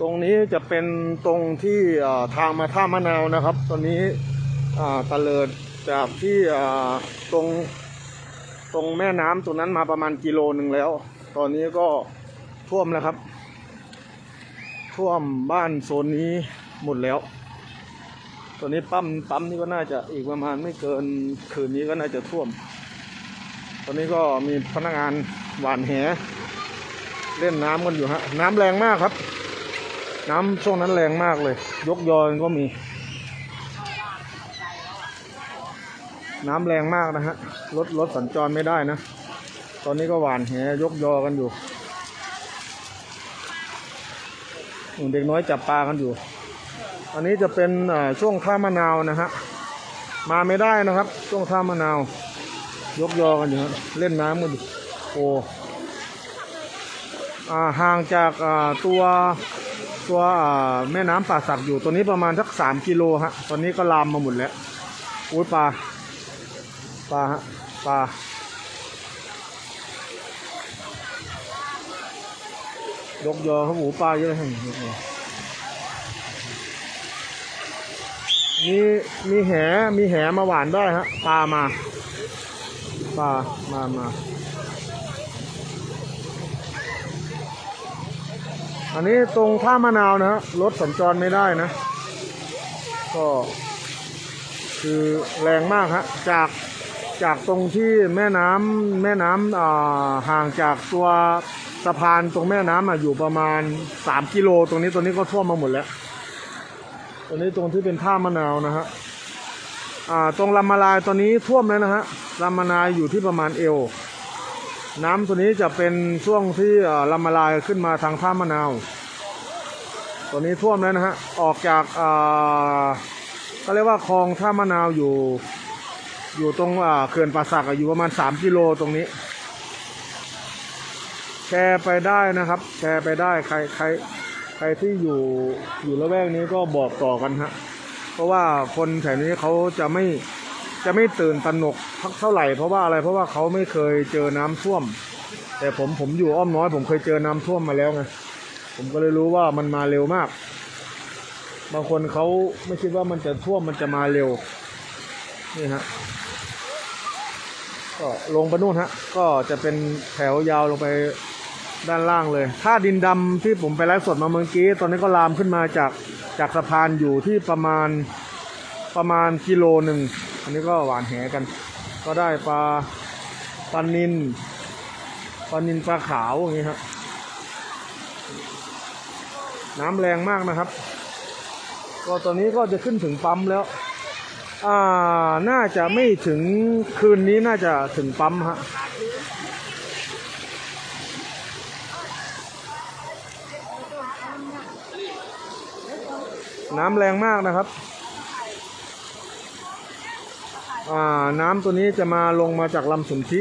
ตรงนี้จะเป็นตรงที่ทางมาท่ามะนาวนะครับ ตอนนี้ตะเลิดจากที่ตรงตรงแม่น้ำตรงนั้นมาประมาณกิโลหนึ่งแล้ว ตอนนี้ก็ท่วมแล้วครับ ท่วมบ้านโซนนี้หมดแล้ว ตอนนี้ปั๊มปั๊มนี่ก็น่าจะอีกประมาณไม่เกินคืนนี้ก็น่าจะท่วม ตอนนี้ก็มีพนักงานหวานแหเล่นน้ำกันอยู่ฮะ น้ำแรงมากครับ น้ำช่วงนั้นแรงมากเลย ยกยอนก็มี น้ำแรงมากนะฮะรถรถสัญจรไม่ได้นะ ตอนนี้ก็หวานแหยกยอกันอยู่เด็กน้อยจับปลากันอยู่ อันนี้จะเป็นช่วงท่ามะนาวนะฮะ มาไม่ได้นะครับ ช่วงท่ามะนาว ยกยอกันอยู่ฮะเล่นน้ำกันอยู่โอ้อห่างจากตัว ตัวแม่น้ำป่าสักอยู่ตัวนี้ประมาณสักสามกิโลฮะตอนนี้ก็ลามมาหมดแล้วอุ้ยปลาปลาฮะปลายกยอเขาหมูปลาเยอะแห่งยมีมีแหมีแหมาหวานได้ฮะปลามาปลามามา อันนี้ตรงท่ามะนาวนะฮะรถสัญจรไม่ได้นะ ก็คือแรงมากฮะจากจากตรงที่แม่น้ำแม่น้ำอ่าห่างจากตัวสะพานตรงแม่น้ำอะอยู่ประมาณ 3 กิโล ตรงนี้ตัวนี้ก็ท่วมมาหมดแล้วตรงนี้ตรงที่เป็นท่ามะนาวนะฮะอ่าตรงลำมาลายตอนนี้ท่วมแล้วนะฮะลำมาลายอยู่ที่ประมาณเอว น้ำตัวนี้จะเป็นช่วงที่ลำมาลายขึ้นมาทางท่ามะนาว ตัวนี้ท่วมแล้วนะฮะ ออกจากอ่าก็เรียกว่าคลองท่ามะนาวอยู่ อยู่ตรงอ่าเขื่อนป่าสักอะอยู่ประมาณ 3 กิโลตรงนี้ แชร์ไปได้นะครับ แชร์ไปได้ใครใครใครที่อยู่อยู่ละแวกนี้ก็บอกต่อกันฮะ เพราะว่าคนแถวนี้เขาจะไม่ จะไม่ตื่นตระหนกเท่าไหร่เพราะว่าอะไรเพราะว่าเขาไม่เคยเจอน้ำท่วม แต่ผมผมอยู่อ้อมน้อย ผมเคยเจอน้ำท่วมมาแล้วไงผมก็เลยรู้ว่ามันมาเร็วมาก บางคนเขาไม่คิดว่ามันจะท่วมมันจะมาเร็วนี่ฮะก็ลงไปนู่นฮะ ก็จะเป็นแถวยาวลงไปด้านล่างเลย ถ้าดินดำที่ผมไปไลฟ์สดมาเมื่อกี้ ตอนนี้ก็ลามขึ้นมาจากจากสะพานอยู่ที่ประมาณประมาณกิโลหนึ่ง อันนี้ก็หวานแหกัน ก็ได้ปลาปลานินปลานินปลาขาวอย่างนี้ครับน้ำแรงมากนะครับ ก็ตอนนี้ก็จะขึ้นถึงปั๊มแล้ว อ่า น่าจะไม่ถึงคืนนี้น่าจะถึงปั๊มฮะน้ำแรงมากนะครับ น้ำตัวนี้จะมาลงมาจากลำสุนทิ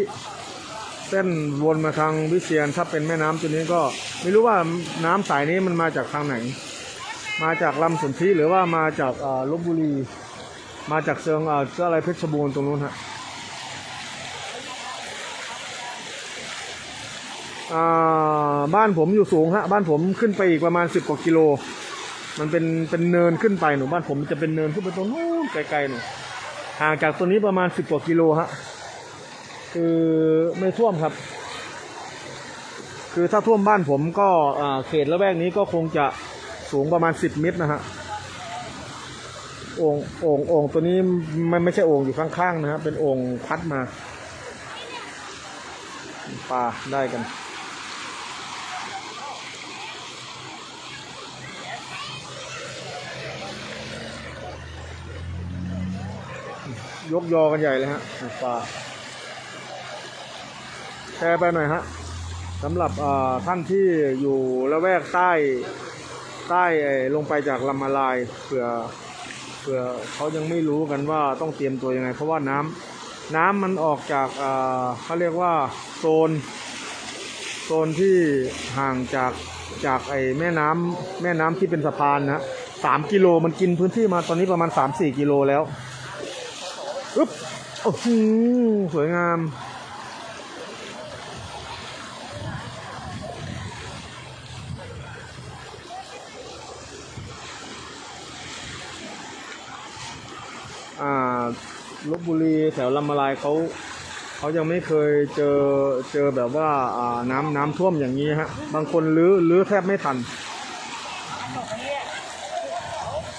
เส้นวนมาทางวิเชียนถ้าเป็นแม่น้ำตัวนี้ก็ไม่รู้ว่าน้ำสายนี้มันมาจากทางไหน มาจากลำสุนทิหรือว่ามาจากลบบุรี มาจากเชิงออะไรเพชรบูรณ์ตรงนู้นฮะบ้านผมอยู่สูงฮะบ้านผมขึ้นไปอีกประมาณสิบกว่ากิโล มันเป็นเป็นเนินขึ้นไปหนูบ้านผมจะเป็นเนินขึ้นไปตรงนู้นไกลๆหนู ห่างจากตัวนี้ประมาณสิบกว่ากิโลฮะคือไม่ท่วมครับ คือถ้าท่วมบ้านผมก็อ่าเขตละแวกนี้ก็คงจะสูงประมาณสิบเมตรนะฮะโอ่งโอ่งโอ่งตัวนี้มันไม่ใช่โอ่งอยู่ข้างๆนะฮะเป็นโอ่งพัดมาปลาได้กัน ยกยอกันใหญ่เลยฮะปลาแชร์ไปหน่อยฮะสำหรับท่านที่อยู่ละแวกใต้ใต้ลงไปจากลำมาลายเผื่อเผื่อเขายังไม่รู้กันว่าต้องเตรียมตัวยังไง เพราะว่าน้ำน้ำมันออกจากเขาเรียกว่าโซนโซนที่ห่างจากจากไอ้แม่น้ำแม่น้ำที่เป็นสะพานนะสามกิโลมันกินพื้นที่มาตอนนี้ประมาณสามสี่กิโลแล้ว อึ๊บโอ้โหสวยงามอ่าลบบุรีแถวลำมาลายเขาเขายังไม่เคยเจอเจอแบบว่าอ่าน้ำน้ำท่วมอย่างนี้ฮะ บางคนลื้อลื้อแทบไม่ทัน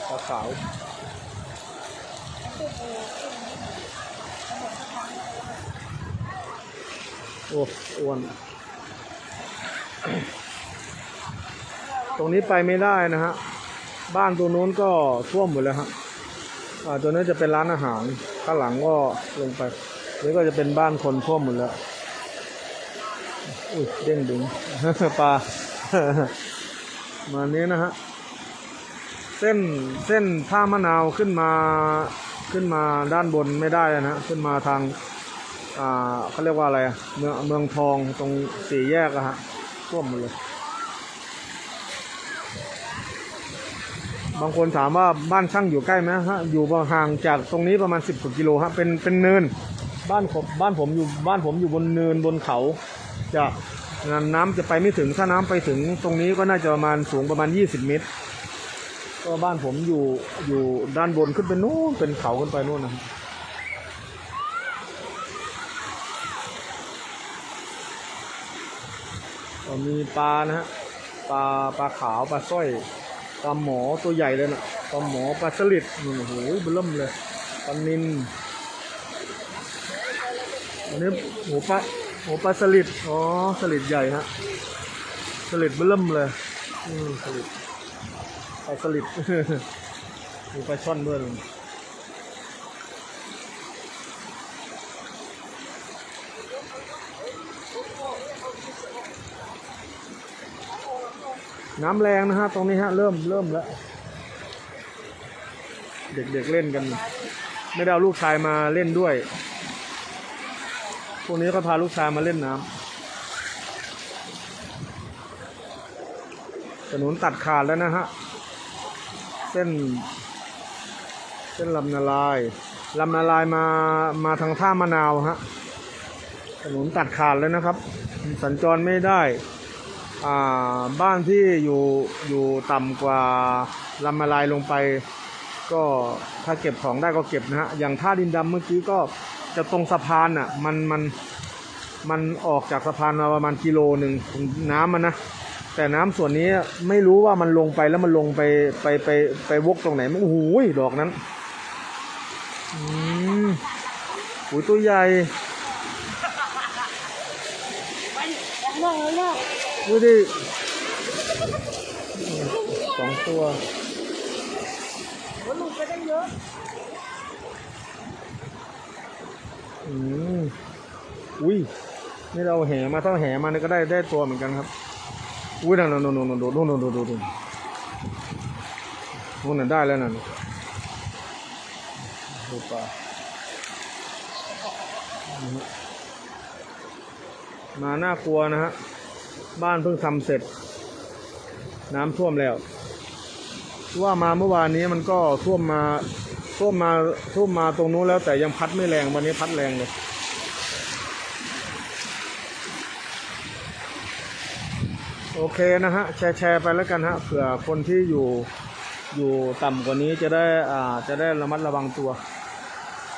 ตะขาว โอ้อ้วน ตรงนี้ไปไม่ได้นะฮะ บ้านตัวนู้นก็ท่วมหมดแล้วฮะอ่าตัวนี้จะเป็นร้านอาหาร ข้างหลังก็ลงไป นี่ก็จะเป็นบ้านคนท่วมหมดแล้ว อุ้ยเด้งดึงปลา มานี้นะฮะ เส้นเส้นท่ามะนาวขึ้นมาขึ้นมาด้านบนไม่ได้นะฮะขึ้นมาทาง อ่าเขาเรียกว่าอะไรเมืองเมืองทองตรงสี่แยกอะฮะท่วมหมดเลย บางคนถามว่าบ้านช่างอยู่ใกล้ไหมฮะอยู่ห่างจากตรงนี้ประมาณสิบกว่ากิโลฮะเป็นเป็นเนินบ้านผมบ้านผมอยู่บ้านผมอยู่บนเนินบนเขา จะน้ำจะไปไม่ถึงถ้าน้ำไปถึงตรงนี้ก็น่าจะประมาณสูงประมาณยี่สิบเมตร ก็บ้านผมอยู่อยู่ด้านบนขึ้นไปนู้นเป็นเขาขึ้นไปนู้นนะครับ ก็มีปลานะฮะปลาปลาขาวปลาสร้อยปลาหมอตัวใหญ่เลยนะปลาหมอปลาสลิดโอ้โหเบิ่มเลยปลานินอันนี้โหปลาโหปลาสลิดอ๋อสลิดใหญ่ฮะสลิดเบิ่มเลยอืมสลิดปลาสลิดมีปลาช่อนด้วย น้ำแรงนะฮะตรงนี้ฮะเริ่มเริ่มแล้ว เด็กๆเล่นกัน ไม่ได้เอาลูกชายมาเล่นด้วย พวกนี้ก็พาลูกชายมาเล่นน้ำถนนตัดขาดแล้วนะฮะ เส้น เส้นลำนาลายลำนาลายมามาทางท่ามะนาวฮะถนนตัดขาดแล้วนะครับ สัญจรไม่ได้ บ้านที่อยู่อยู่ต่ำกว่าลำมาลายลงไป ก็ถ้าเก็บของได้ก็เก็บนะฮะอย่างท่าดินดำเมื่อกี้ก็จะตรงสะพานอะมันมันมันออกจากสะพานมาประมาณกิโลหนึ่งน้ำมันนะแต่น้ำส่วนนี้ไม่รู้ว่ามันลงไปแล้วมันลงไปไปไปไปวกตรงไหนมันโอ้โหดอกนั้นอืมโอ้ยตัวใหญ่เลิกเลิก ดูดิสองตัวหลุดไปได้เยอะอืมอุ้ยนี่เราแห่มาถ้าแห่มานี่ก็ได้ได้ตัวเหมือนกันครับอุ้ยนั่นนั่นนั่นนั่นนั่นนั่นนั่นนั่นนั่นนั่นนั่นได้แล้วนั่นดูปลามาน่ากลัวนะฮะ บ้านเพิ่งทำเสร็จ น้ำท่วมแล้ว ว่ามาเมื่อวานนี้มันก็ท่วมมาท่วมมาท่วมมาตรงนู้นแล้ว แต่ยังพัดไม่แรงวันนี้พัดแรงเลยโอเคนะฮะแชร์แชร์ไปแล้วกันฮะเผื่อคนที่อยู่อยู่ต่ำกว่านี้จะได้อ่าจะได้ระมัดระวังตัว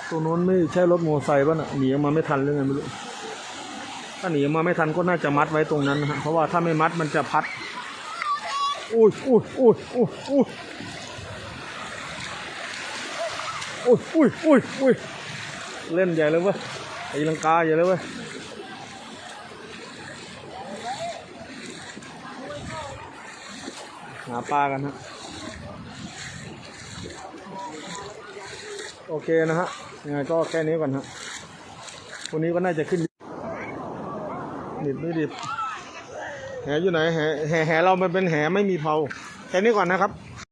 ตรงนู้นไม่ใช่รถมอเตอร์ไซค์ป่ะน่ะหนีออกมาไม่ทันหรือไงไม่รู้ ถ้าหนีมาไม่ทันก็น่าจะมัดไว้ตรงนั้นนะฮะเพราะว่าถ้าไม่มัดมันจะพัดอุ้ยอุ้ยอุ้ยอุ้ยอุ้ยอุ้ยอุ้ยอุ้ยอุ้ยเล่นใหญ่เลยเว้ยไอ้ลังกาใหญ่เลยเว้ยหาปลากันฮะโอเคนะฮะยังไงก็แค่นี้ก่อนฮะวันนี้ก็น่าจะขึ้น ดิบไม่ดิบแหอยู่ไหนแหแหแหเรามันเป็นแหไม่มีเผาแค่นี้ก่อนนะครับ